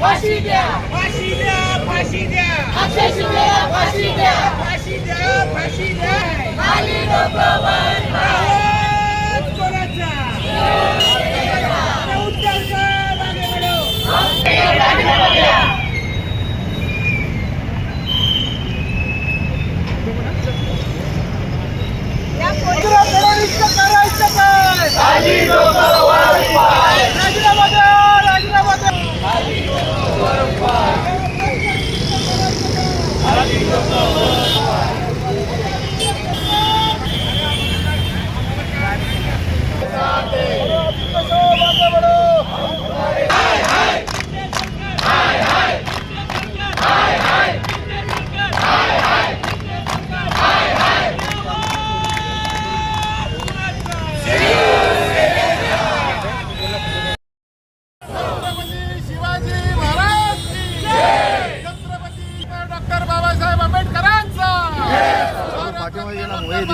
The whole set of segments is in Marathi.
फाशी द्या. फाशी द्या फाशी द्या. फाशी द्या फाशी द्या. फाशी द्या फाशी द्या. खाली कोणाचा उत्तर कर, मागे वळो. फडणवीसचं करायचं काय राजीनामा द्या राजीनामा द्या छत्रपती शिवाजी महाराज की जय. छत्रपती डॉक्टर बाबासाहेब आंबेडकरांचा पाठीमागे ये ना, मोहे दीपक, पाठी ये ना. आंबेडकरांचा भारतीय संविधानाचा भारतीय संविधानाचा छत्रपती शिवाजी पाठी हो ना थोडं. महाराज की पाठी हो ना. जय.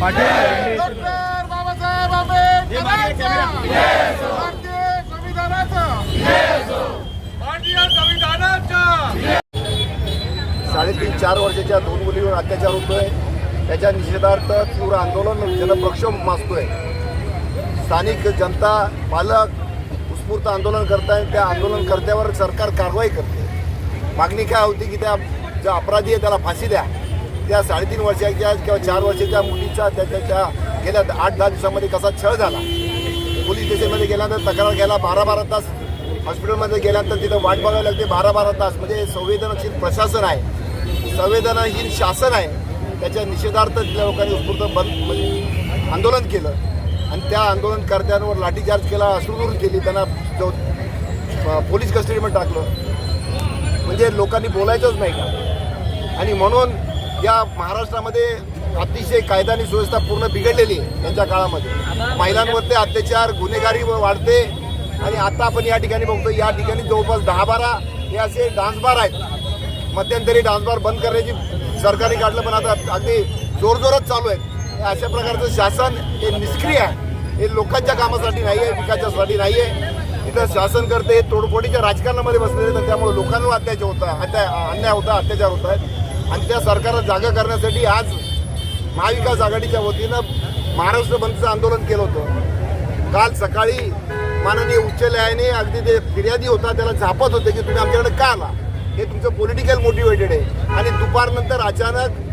भारतीय संविधानाचा भारतीय संविधानाचा साडेतीन चार वर्षाच्या दोन मुलीवर अत्याचार होतोय. त्याच्या निषेधार्थ तीव्र आंदोलन जनप्रक्षोभ माजतोय. स्थानिक जनता पालक उत्स्फूर्त आंदोलन करताय त्या आंदोलनकर्त्यावर सरकार कारवाई करते. मागणी काय होती की त्या जो अपराधी आहे त्याला फाशी द्या. त्या साडेतीन वर्षाच्या किंवा चार वर्षाच्या मुलीचा त्याच्या त्या गेल्या आठ दहा दिवसामध्ये कसा छळ झाला. पोलीस स्टेशनमध्ये गेल्यानंतर तक्रार घ्यायला बारा बारा तास हॉस्पिटलमध्ये गेल्यानंतर तिथं वाट बघावी लागते बारा बारा तास. म्हणजे संवेदनशील प्रशासन आहे. संवेदनशील शासन आहे. त्याच्या निषेधार्थ तिथल्या लोकांनी उत्स्फूर्त बंद म्हणजे आंदोलन केलं. आणि त्या आंदोलनकर्त्यांवर लाठीचार्ज केला अश्रुदूर केली. त्यांना जो पोलीस कस्टडीमध्ये टाकलं. म्हणजे लोकांनी बोलायचंच नाही का? आणि म्हणून या महाराष्ट्रामध्ये अतिशय कायदा आणि सुव्यवस्था पूर्ण बिघडलेली आहे यांच्या काळामध्ये. महिलांवरते अत्याचार गुन्हेगारी व वाढते. आणि आता आपण या ठिकाणी बघतो या ठिकाणी जवळपास दहा बारा हे असे डान्स बार आहेत. मध्यंतरी डान्स बार बंद करण्याची सरकारने काढलं पण आता अगदी जोरजोरात चालू आहे अशा प्रकारचं शासन हे निष्क्रिय आहे. हे लोकांच्या कामासाठी नाही आहे विकासासाठी नाही आहे इथं शासन करते हे तोडफोडीच्या राजकारणामध्ये बसलेले तर त्यामुळे लोकांवर अत्याचार होता अत्या अन्याय होता अत्याचार होत आहेत. आणि त्या सरकारला जागा करण्यासाठी आज महाविकास आघाडीच्या वतीनं महाराष्ट्र बंदचं आंदोलन केलं होतं. काल सकाळी माननीय उच्च न्यायालयाने अगदी ते फिर्यादी होता त्याला झापत होते की तुम्ही आमच्याकडे का आला? हे तुमचं पॉलिटिकल मोटिवेटेड आहे. आणि दुपारनंतर अचानक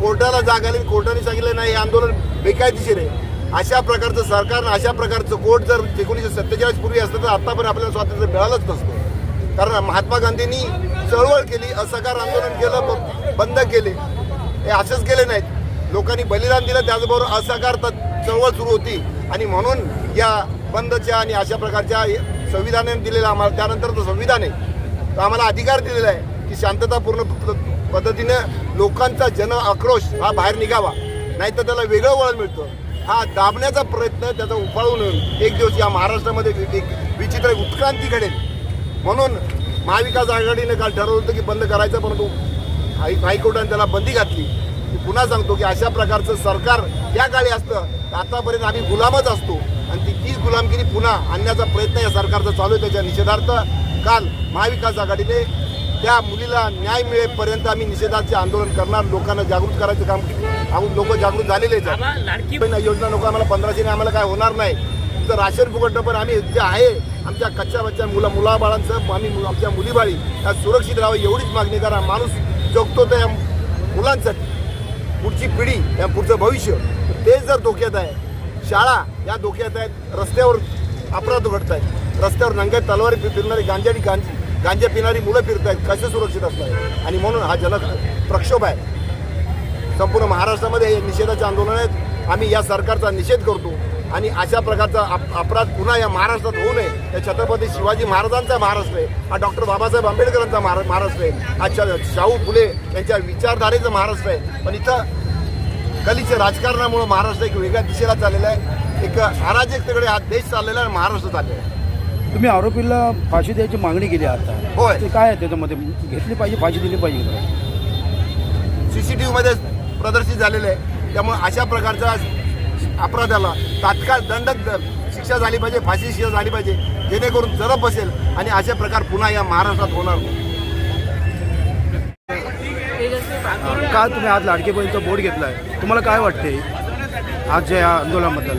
कोर्टाला जाग आली कोर्टाने सांगितलं नाही हे आंदोलन बेकायदेशीर आहे. अशा प्रकारचं सरकार आणि अशा प्रकारचं कोर्ट जर एकोणीसशे सत्तेचाळीस पूर्वी असतं तर आत्तापर्यंत पण आपल्याला स्वातंत्र्य मिळालंच नसतं. कारण महात्मा गांधींनी चळवळ केली असहकार आंदोलन केलं बंद केले. हे असंच केले नाहीत. लोकांनी बलिदान दिलं त्याचबरोबर असहकार चळवळ सुरू होती. आणि म्हणून या बंदच्या आणि अशा प्रकारच्या संविधानाने दिलेलं आम्हाला त्यानंतर तो संविधान आहे तर आम्हाला अधिकार दिलेला आहे की शांततापूर्ण प- पद्धतीनं लोकांचा जन आक्रोश हा बाहेर निघावा. नाहीतर त्याला वेगळं वळण मिळतं. हा दाबण्याचा प्रयत्न त्याचा उफाळून एक दिवस या महाराष्ट्रामध्ये विचित्र उत्क्रांती घडेल. म्हणून महाविकास आघाडीने काल ठरवलं होतं की बंद करायचं परंतु हाय हायकोर्टाने त्याला बंदी घातली. पुन्हा सांगतो की अशा प्रकारचं सरकार त्या काळी असतं आतापर्यंत आम्ही गुलामच असतो. आणि ती तीच गुलामगिरी पुन्हा आणण्याचा प्रयत्न या सरकारचा चालू आहे त्याच्या निषेधार्थ काल महाविकास आघाडीने त्या मुलीला न्याय मिळेपर्यंत आम्ही निषेधाचे आंदोलन करणार लोकांना जागृत करायचं काम अजून लोक जागृत झालेलेच आहेत. पण योजना नको आम्हाला पंधराशेने आम्हाला काय होणार नाही. तुमचं राशन फुकटणं पण आम्ही जे आहे आमच्या कच्च्या बच्च्या मुला मुलाबाळांचं आम्ही आमच्या मुलीबाळी त्या सुरक्षित राहावं एवढीच मागणी करा. माणूस जगतो त्या मुलांसाठी पुढची पिढी या पुढचं भविष्य. तेच जर धोक्यात आहे शाळा या धोक्यात आहेत रस्त्यावर अपराध घडत आहेत रस्त्यावर नंग्या तलवारी फिरणारी गांजाडी गांज गांजा पिणारी मुलं फिरत आहेत कसे सुरक्षित असणार? आणि म्हणून हा जन प्रक्षोभ आहे. संपूर्ण महाराष्ट्रामध्ये हे निषेधाचे आंदोलन आहेत. आम्ही या सरकारचा निषेध करतो. आणि अशा प्रकारचा अप अपराध पुन्हा या महाराष्ट्रात होऊ नये. या छत्रपती शिवाजी महाराजांचा महाराष्ट्र आहे. हा डॉक्टर बाबासाहेब आंबेडकरांचा महारा महाराष्ट्र आहे. हा शाहू फुले यांच्या विचारधारेचं महाराष्ट्र आहे. पण इथं गलीच्या राजकारणामुळे महाराष्ट्र एक वेगळ्या दिशेला चाललेला आहे. एक अराजकतेकडे हा देश चाललेला आहे आणि महाराष्ट्र चाललेला आहे. तुम्ही आरोपीला फाशी द्यायची मागणी केली आता. होय. ते काय आहे त्याच्यामध्ये? घेतली पाहिजे फाशी दिली पाहिजे? सी सी टी व्हीमध्ये प्रदर्शित झालेलं आहे. त्यामुळे अशा प्रकारच्या अपराधाला तात्काळ दंड शिक्षा झाली पाहिजे फाशी शिक्षा झाली पाहिजे जेणेकरून जरब बसेल आणि असे प्रकार पुन्हा या महाराष्ट्रात होणार. नाही का तुम्ही आज लाडके बहिणीचा बोर्ड घेतलाय. तुम्हाला काय वाटते आज या आंदोलनाबद्दल?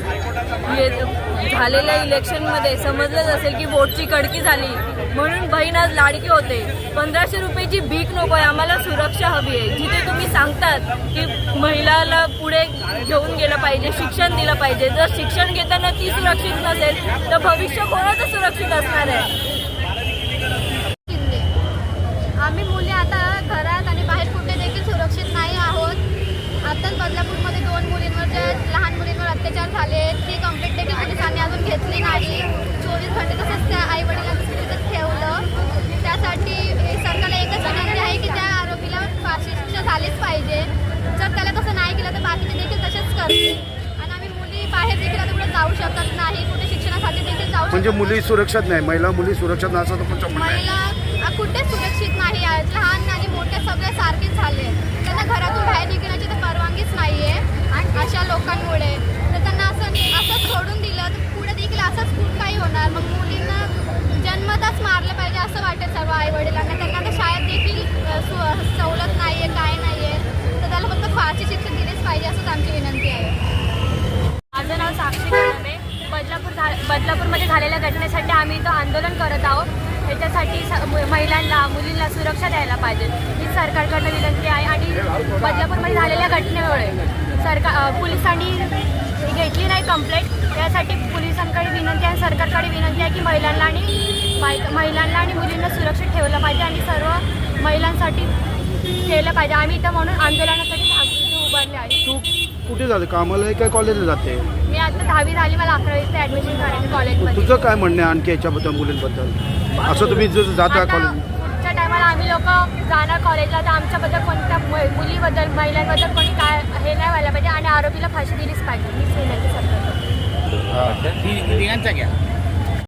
झालेल्या इलेक्शनमध्ये समजलंच असेल की वोटची कडकी झाली. म्हणून बहीण आज लाडकी होते. पंधराशे रुपयाची भीक नको आहे आम्हाला सुरक्षा हवी आहे. जिथे तुम्ही सांगतात की महिलाला पुढे घेऊन गेलं पाहिजे शिक्षण दिलं पाहिजे. जर शिक्षण घेताना ती सुरक्षित नसेल तर भविष्य कोणाचं सुरक्षित असणार आहे? आम्ही मुली आता घरात आणि बाहेर कुठे देखील सुरक्षित नाही आहोत आताच बदलापूरमध्ये दोन मुलींवर ज्या लहान मुलींवर अत्याचार झाले ती कंप्लेंट देखील पोलिसांनी अजून घेतली नाही चोवीस घंटे तसंच त्या आई वडिलांनी तिथं ठेवलं. त्यासाठी सरकारला एकच विनंती आहे की त्या आरोपीला फाशी शिक्षा झालीच पाहिजे. जर त्याला तसं नाही केलं तर बाकीचे देखील तसेच करतील. आणि आम्ही मुली बाहेर देखील आता कुठे जाऊ शकत नाही कुठे शिक्षणासाठी देखील जाऊ म्हणजे मुली. सुरक्षित नाही महिला मुली सुरक्षित नाही असं महिला कुठे सुरक्षित नाही आहेत. लहान आणि मोठे सगळे सारखेच झाले त्यांना घरातून बाहेर निघण्याची तर परवानगीच नाही आहे आणि अशा लोकांमुळे. तर त्यांना असं असं सोडून दिलं तर पुढे देखील असंच खूप काही होणार. मग मुलींना जन्मताच मारलं पाहिजे असं वाटत सर्व आई वडिलांना त्यांना तर शाळेत देखील सु- सवलत नाही आहे काय नाही आहे तर त्याला फक्त फारशी शिक्षण दिलीच पाहिजे असंच आमची विनंती आहे. माझं नाव साक्षी बदलापूर झा बदलापूरमध्ये झालेल्या घटनेसाठी आम्ही इथं आंदोलन करत आहोत. मु- महिलांना मुलींना सुरक्षा द्यायला पाहिजे. ही सरकारकडनं विनंती आहे आणि बदलापूरमध्ये झालेल्या घटनेमुळे सरकार पोलिसांनी घेतली नाही कंप्लेंट त्यासाठी पोलिसांकडे विनंती आहे सरकारकडे विनंती आहे की महिलांना आणि महिलांना आणि मुलींना सुरक्षित ठेवलं पाहिजे आणि सर्व महिलांसाठी केलं पाहिजे. आम्ही इथं म्हणून आंदोलनासाठी उभारले आहे. तू कुठे जाते? कामाला आहे काय कॉलेजला जाते? मी आता दहावी झाली मला अकरावीचं ॲडमिशन करायचं कॉलेजमध्ये तुझं काय म्हणणं आहे आणखी याच्याबद्दल मुलींबद्दल? असं तुम्ही जर जाता कॉलेज पुढच्या टायमाला आम्ही लोक जाणार कॉलेजला तर आमच्याबद्दल कोणत्या मु- मुलीबद्दल महिलांबद्दल कोणी काय हे नाही व्हायला पाहिजे आणि आरोपीला फाशी दिलीच पाहिजे. हीच विनंती सरकारकडे तिघांचा घ्या.